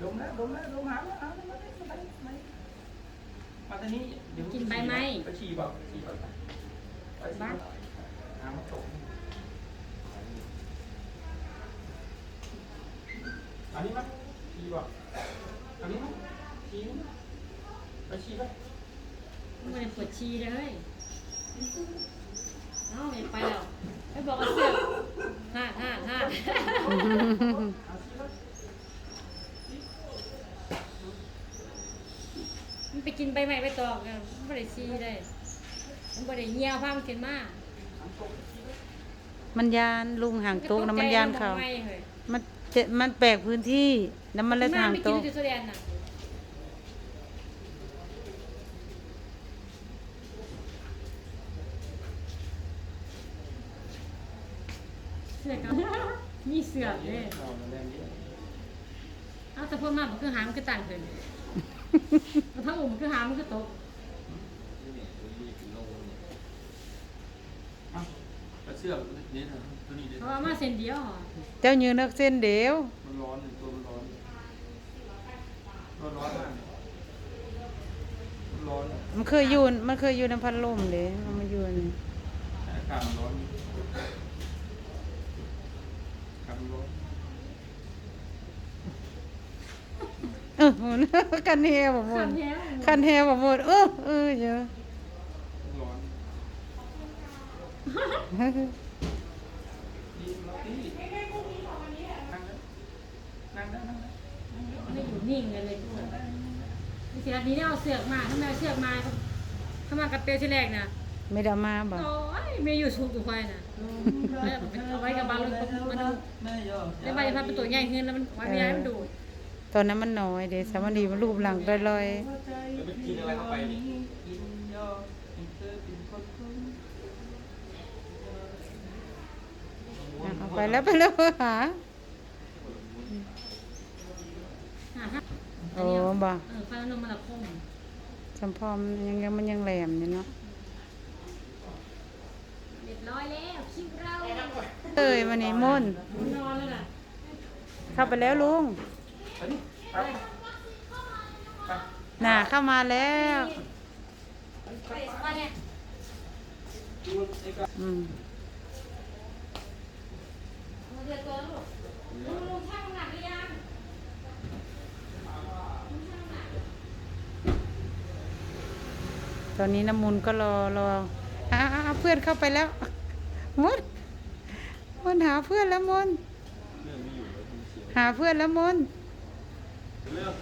ดมแล้วดมแล้วดมหาแล้วหาแล้วมาได้มาได้มาได้มาตอนนี้เดี๋ยวกินใบไม้ไปฉี่บอกฉี่บอกไปไปฉี่บ้าบอกน้ำมันตกอันนี้มั้ยฉี่บอกอันนี้มั้ยฉี่มั้ยไปฉี่ไปมันไม่ได้ปวดชีเลยเอ้าไม่ไปแล้วไม่บอกว่าเสื้อห้าห้าห้า เอาฉี่ไป มัน ไปกินใบไม้ใบตองกันมันไม่ได้ชีได้มันไม่ได้เหี่ยวผ้ามันเกินมากมันยานลุงห่างโต๊ะนะมันยานเขาไม่เฮ้ยมันเจมันแปลกพื้นที่แล้วมันเลยมาห่างไม่กินโต๊ะจุดโซเดียนน่ะเสือกเอามีเสือกเลยนอนแรงเยอะเอาแต่พวกมันมันคือหามันคือต่างกันแล้ว ถ้าอุ่มมันคือหามันคือตกเอาแล้วเสื้อนี่นะตัวนี้ดิเพราะว่ามาเส้นเดียวเหรอเจ้ายืนนักเส้นเดียว มันร้อนเลยตัวมันร้อนตัวร้อนมากมันร้อน มันเคยอยู่มันเคยอยู่ในพัดลมเลยมันมาอยู่นี่อากาศมันร้อนอากาศมันร้อน กันแฮบ่หมดกันแฮบ่หมดเออเออเยอะร้อนไม่อยู่นิ่งเลยเลยทุกคนนี่สิรัดนี้เนี่ยเอาเสือกมาทำไมเอาเสือกมาเข้ามกับเปลวที่แรกน่ะไม่ได้มาบ่โอ้ยไม่อยู่ชุกอยู่ควายน่ะเอาไว้กับบางลูกมันดูแล้วใบพัดเป็นตัวใหญ่ขึ้นแล้วมันไว้ไม่ได้มันดูด ตอนนั้นมันน้อยเด้สามนีมันรูปหลังลอยแล้วไปกินอะไรเข้าไปนี่กินยอกินเตอร์กินคนคนๆอะเอาไปแล้วไปแล้วหาหาฮะโอ้บ่เออฟันนมมันละคงจำพอมยังยังมันยังแหลมอยู่เนาะเรียบร้อยแล้วคิวเราเอ้ยวันนี้ม่นนอนเลยน่ะเข้าไปแล้วลุง ไปนี่ไปไปน่ะเข้ามาแล้วไปว่าเนี่ยดูไอ้กอืมมือเดือดตัวแล้วลูกลุงลุงช่างน้ำหนักหรือยังตอนนี้น้ำมุนก็รอรออะอะอะเพื่อนเข้าไปแล้วมุนมุนหาเพื่อนแล้วมุนเรื่องไม่อยู่แล้วคุณเสียวหาเพื่อนแล้วมุน เรื่อง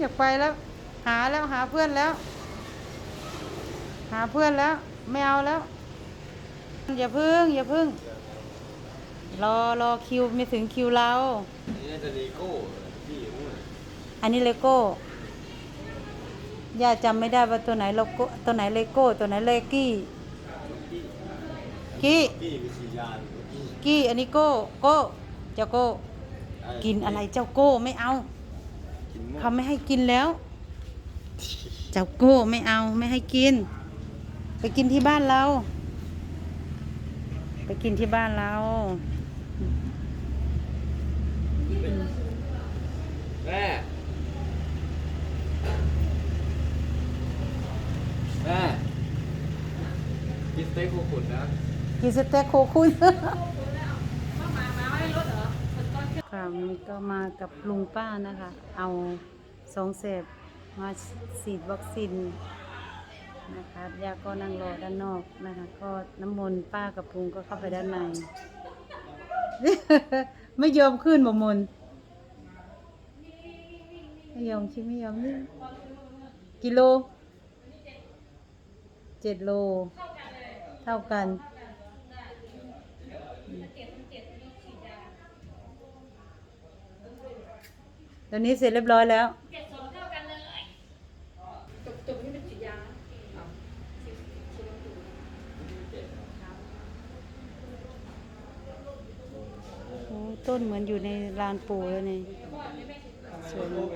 อยากไปแล้ว หาแล้วหาเพื่อนแล้ว หาเพื่อนแล้ว ไม่เอาแล้ว อย่าพึ่ง อย่าพึ่ง รอรอคิวไม่ถึงคิวเรานี่น่าจะเลโก้อันนี้เลโก้ย่าจำไม่ได้ว่าตัวไหนโลโก้ตัวไหนเลโก้ตัวไหนเลกี้ กี้พี่วิทยากี้อันนี้โก้โก้เจ้าโก้กินอะไรเจ้าโก้ไม่เอากินมั่วเขาไม่ให้กินแล้ว เจ้าโก้ไม่เอาไม่ให้กิน ไปกินที่บ้านเรา ไปกินที่บ้านเราแม่แม่กินสเต็กโคขุนนะ กินสเต็กโคคุณมามามาไม่รถเหรอคนก้อนค่ก็มากับลุงป้านะคะ เอาสองเสพมาฉีดวัคซีนนะคะยาก็นั่งรอด้านนอกนะคะ ก็น้ำมนต์ป้ากับพุงก็เข้าไปด้านใน ไม่ยอมขึ้นบ่มนไม่ยอมชิไม่ยอมนี่กิโลเจ็ดโล เท่ากัน ตอนนี้เสร็จเรียบร้อยแล้ว เจ็ดสองเท่ากันเลยจบจบนี่เป็นฉีดยาโอ้ต้นเหมือนอยู่ในลานปูเลยนี่สวยมาก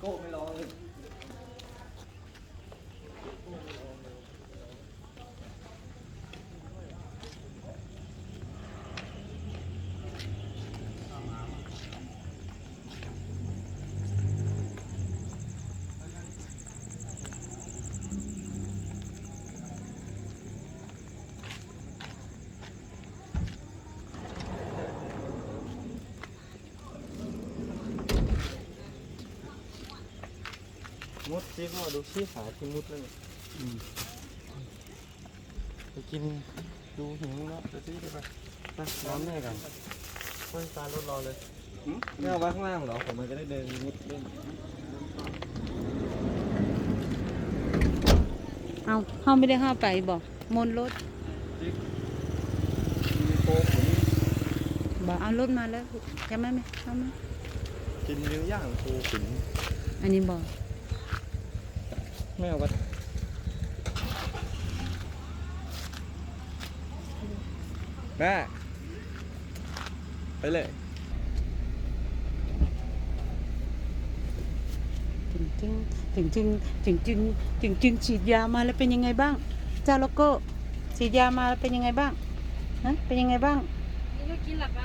โก้ไม่ร้องเลย มุดซิพ่อดูชี้ขาที่มุดเลยไปกินดูหิวแล้วไปซื้อไปไปน้ำแม่กันต้นตารถรอเลยไม่เอาไว้ข้างล่างเหรอผมมันจะได้เดินมุดเล่นเอาเข้าไม่ได้เข้าไปบอกมนรถจิ๊กมีโค้กผมบอกเอารถมาแล้วจะมาไหมเข้ามากินเนื้อย่างโคขุนอันนี้บอก ไม่เอาวัดแม่ไปเลยถึงจึงถึงจึงถึงจึงถึงจึงฉีดยามาแล้วเป็นยังไงบ้างจ้าโลโก้ฉีดยามาแล้วเป็นยังไงบ้างนะเป็นยังไงบ้างนี่ก็กินหลับไป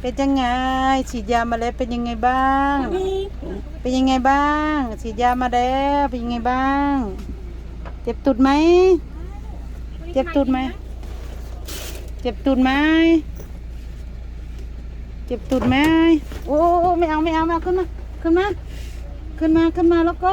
เป็นยังไง ฉีดยามาแล้วเป็นยังไงบ้าง เป็นยังไงบ้าง ฉีดยามาแล้วเป็นยังไงบ้าง เจ็บตุดไหม เจ็บตุดไหม เจ็บตุดไหม เจ็บตุดไหมโอ้ไม่เอาไม่เอาไม่เอาขึ้นมา ขึ้นมา ขึ้นมาขึ้นมาแล้วก็